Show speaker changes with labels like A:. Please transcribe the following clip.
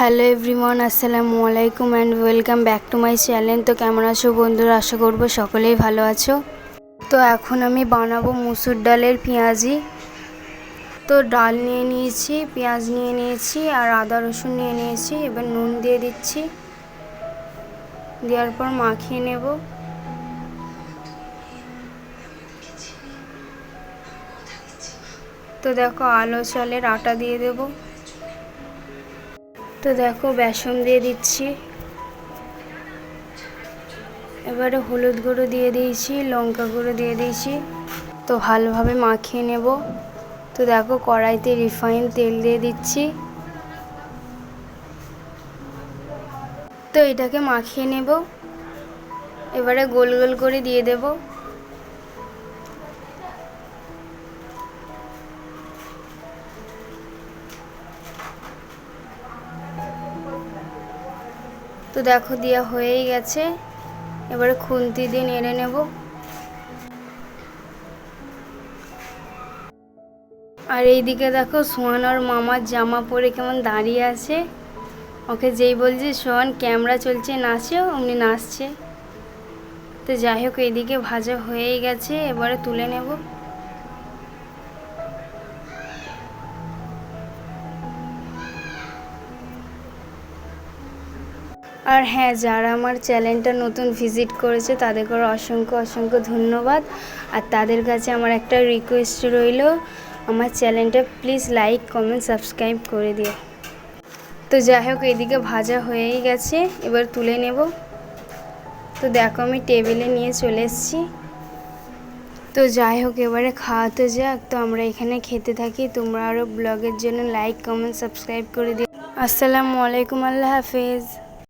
A: Hello everyone, আসসালামু আলাইকুম and welcome back to my channel তো কেমন আছো বন্ধুরা? আশা করব সকলেই ভালো আছো। তো এখন আমি বানাবো মুসুর ডালের পেঁয়াজি। তো ডাল নিয়ে নিয়েছি, পেঁয়াজ নিয়ে নিয়েছি আর আদা রসুন নিয়ে নিয়েছি। এবার নুন দিয়ে দিচ্ছি। দেওয়ার পর মাখিয়ে নেব। তো দেখো আলো চালের আটা দিয়ে দেবো। তো দেখো বেসন দিয়ে দিচ্ছি। এবারে হলুদ গুঁড়ো দিয়ে দিয়েছি, লঙ্কা গুঁড়ো দিয়ে দিয়েছি। তো ভালোভাবে মাখিয়ে নেব। তো দেখো কড়াইতে রিফাইন তেল দিয়ে দিচ্ছি। তো এটাকে মাখিয়ে নেব। এবারে গোল গোল করে দিয়ে দেবো। তো দেখো দেওয়া হয়েই গেছে। এবারে খুন্তি দিয়ে নেড়ে নেব। আর এইদিকে দেখো, সোহানার মামার জামা পরে কেমন দাঁড়িয়ে আছে। ওকে যেই বলছে সোহান ক্যামেরা চলছে, নাচে। অমনি নাচছে। তো যাই হোক, এইদিকে ভাজা হয়েই গেছে। এবারে তুলে নেব। আর হ্যাঁ যারা আমার চ্যানেলটা নতুন ভিজিট করেছে, তাদেরকে অসংখ্য অসংখ্য ধন্যবাদ। আর তাদের কাছে আমার একটা রিকোয়েস্ট রইল, আমার চ্যানেলটা প্লিজ লাইক কমেন্ট সাবস্ক্রাইব করে দিও। তো যাই হোক, এদিকে ভাজা হয়েই গেছে, এবার তুলে নেব। তো দেখো, আমি টেবিলে নিয়ে চলে এসেছি। তো যাই হোক, এবারে খাওয়াতে যাক। তো আমরা এখানে খেতে থাকি, তোমরা আরও ব্লগের জন্য লাইক কমেন্ট সাবস্ক্রাইব করে দিও। আসসালামু আলাইকুম, আল্লাহ হাফেজ।